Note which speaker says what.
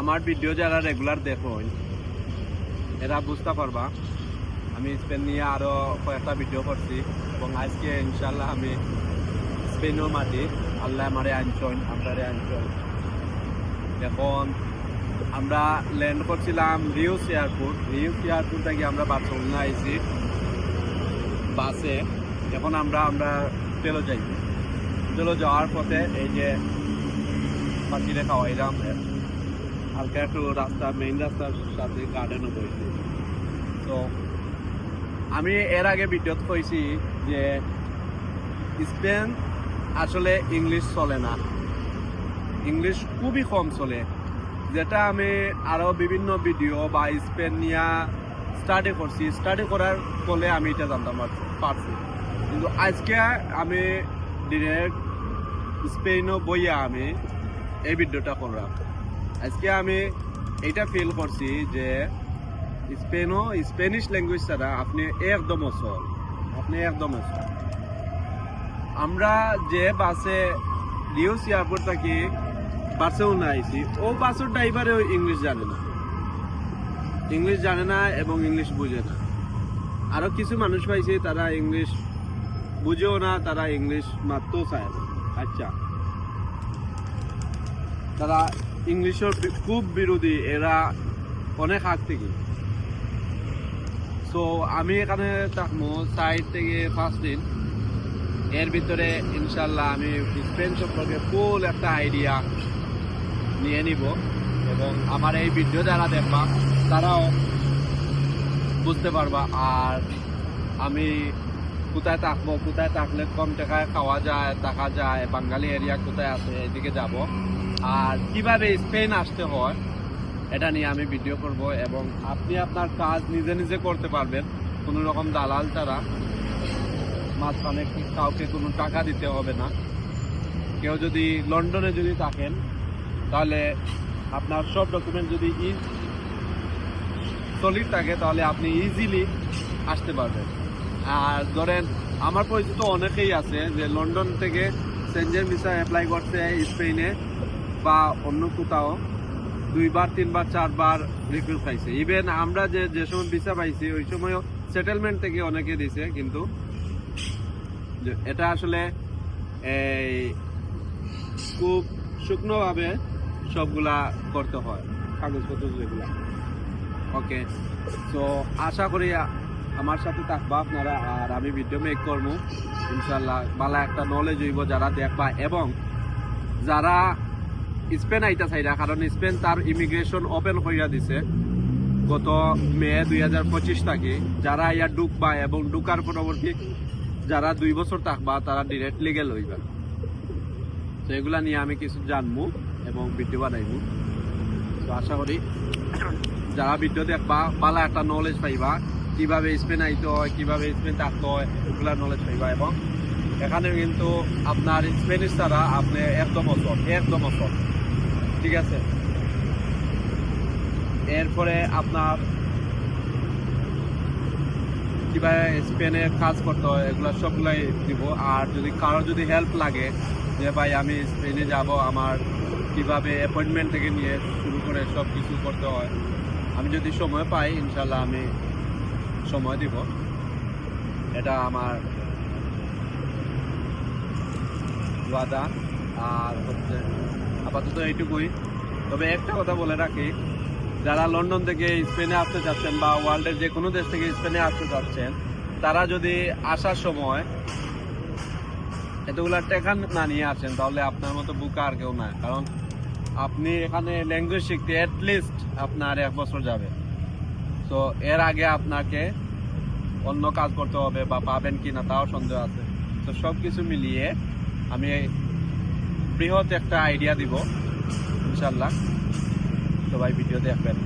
Speaker 1: আমার ভিডিও যারা রেগুলার দেখো, এরা বুঝতে পারবা। আমি স্পেন নিয়ে আরও কয়েকটা ভিডিও করছি এবং আজকে ইনশাল্লাহ আমি স্পেনও মাটি আল্লাহ আমারে আনছন আপনারে আনছন এখন আমরা ল্যান্ড করছিলাম রিউস এয়ারপোর্ট রিউস এয়ারপোর্ট থেকে আমরা বার্সেলোনা আইছি বাসে। এখন আমরা আমরা তেলো যাই। তেলো যাওয়ার পথে এই যে পাখিরে খাওয়াইলাম। হালকা একটু রাস্তা মেইন রাস্তার সাথে গার্ডেনও বইছি। তো আমি এর আগে ভিডিওত কইছি যে স্পেন আসলে ইংলিশ চলে না। ইংলিশ খুবই কম চলে। যেটা আমি আরও বিভিন্ন ভিডিও বা স্পেন নিয়ে স্টাডি করছি। স্টাডি করার ফলে আমি এটা জানতাম পারছি। কিন্তু আজকে আমি ডিরেক্ট স্পেনও বইয়া আমি এই ভিডিওটা করলাম। আজকে আমি এটা ফিল করছি যে স্পেনও স্পেনিশ ল্যাঙ্গুয়েজ ছাড়া আপনি একদম অসল আপনি একদম অসল আমরা যে বাসে রিউস এয়ারপোর্ট থাকি, বাসেও না আইছি। ও বাসের ড্রাইভারেও ইংলিশ জানে না। ইংলিশ জানে না এবং ইংলিশ বুঝে না। আরও কিছু মানুষ পাইছে, তারা ইংলিশ বুঝেও না, তারা ইংলিশ মারতেও চায় আচ্ছা। তারা ইংলিশের খুব বিরোধী, এরা অনেক আগ থেকে। সো আমি এখানে থাকব সাইড থেকে পাঁচ দিন। এর ভিতরে ইনশাল্লাহ আমি স্পেন সম্পর্কে ফুল একটা আইডিয়া নিয়ে নিব এবং আমার এই ভিডিও যারা দেখবা, তারাও বুঝতে পারবা। আর আমি কোথায় থাকব, কোথায় থাকলে কম টাকায় খাওয়া যায় থাকা যায়, বাঙালি এরিয়া কোথায় আছে, এদিকে যাব। আর কীভাবে স্পেন আসতে হয়, এটা নিয়ে আমি ভিডিও করব এবং আপনি আপনার কাজ নিজে নিজে করতে পারবেন। কোনো রকম দালাল ছাড়া। মাঝখানে কাউকে কোনো টাকা দিতে হবে না। কেউ যদি লন্ডনে যদি থাকেন, তাহলে আপনার সব ডকুমেন্ট যদি সলিড থাকে, তাহলে আপনি ইজিলি আসতে পারবেন। আর ধরেন, আমার পরিচিত অনেকেই আছে যে লন্ডন থেকে সেঞ্জের ভিসা অ্যাপ্লাই করছে স্পেনে বা অন্য কোথাও দুইবার তিনবার চারবার রিফিউজ পাইছে। ইভেন আমরা যে যে সময় ভিসা পাইছি ওই সময়ও সেটেলমেন্ট থেকে অনেকে দিছে কিন্তু এটা আসলে এই খুব শুকনোভাবে সবগুলা করতে হয়। কাগজপত্র যেগুলা। ওকে তো আশা করি আমার সাথে থাকবা আপনারা আর আমি ভিডিও মেক করব। ইনশাল্লাহ ভালো একটা নলেজ হইব যারা দেখবা এবং যারা স্পেন আইতা চাইরা কারণ স্পেন তার ইমিগ্রেশন ওপেন কইরা দিছে গত মে দুই হাজার পঁচিশ থেকে যারা ইয়া ঢুকবা এবং ঢুকার পরবর্তী যারা দুই বছর থাকবা, তারা ডিরেক্ট লিগেল হইবা তো এগুলা নিয়ে আমি কিছু জানব এবং ভিডিও বানাইবো তো আশা করি যারা ভিডিও দেখবা, ভালো একটা নলেজ পাইবা, কীভাবে স্পেন আইতে হয়, কীভাবে স্পেন থাকতে হয়, এগুলা নলেজ পাইবা এবং এখানে কিন্তু আপনার স্পেনিশ ছাড়া আপনি একদম অসল একদম অসল ঠিক আছে? এরপরে আপনার কীভাবে স্পেনে কাজ করতে হয়, এগুলো সবগুলাই দিব। আর যদি কারও যদি হেল্প লাগে, যে ভাই আমি স্পেনে যাব, আমার কীভাবে অ্যাপয়েন্টমেন্ট থেকে নিয়ে শুরু করে সব কিছু করতে হয়, আমি যদি সময় পাই ইনশাল্লাহ আমি সময় দিব। এটা আমার আর হচ্ছে আপাতত এইটুকুই। তবে একটা কথা বলে রাখি, যারা লন্ডন থেকে স্পেনে আসতে চাচ্ছেন বা ওয়ার্ল্ডের যে কোনো দেশ থেকে স্পেনে আসতে চাচ্ছেন, তারা যদি আসার সময় এতগুলা টাকা না নিয়ে আসেন, তাহলে আপনার মতো বুকা আর কেউ না কারণ আপনি এখানে ল্যাঙ্গুয়েজ শিখতে অ্যাটলিস্ট আপনার এক বছর যাবে। তো এর আগে আপনাকে অন্য কাজ করতে হবে বা পাবেন কিনা তাও সন্দেহ আছে। তো সব কিছু মিলিয়ে আমি বৃহৎ একটা আইডিয়া দিব ইনশাল্লাহ সবাই ভিডিও দেখবেন।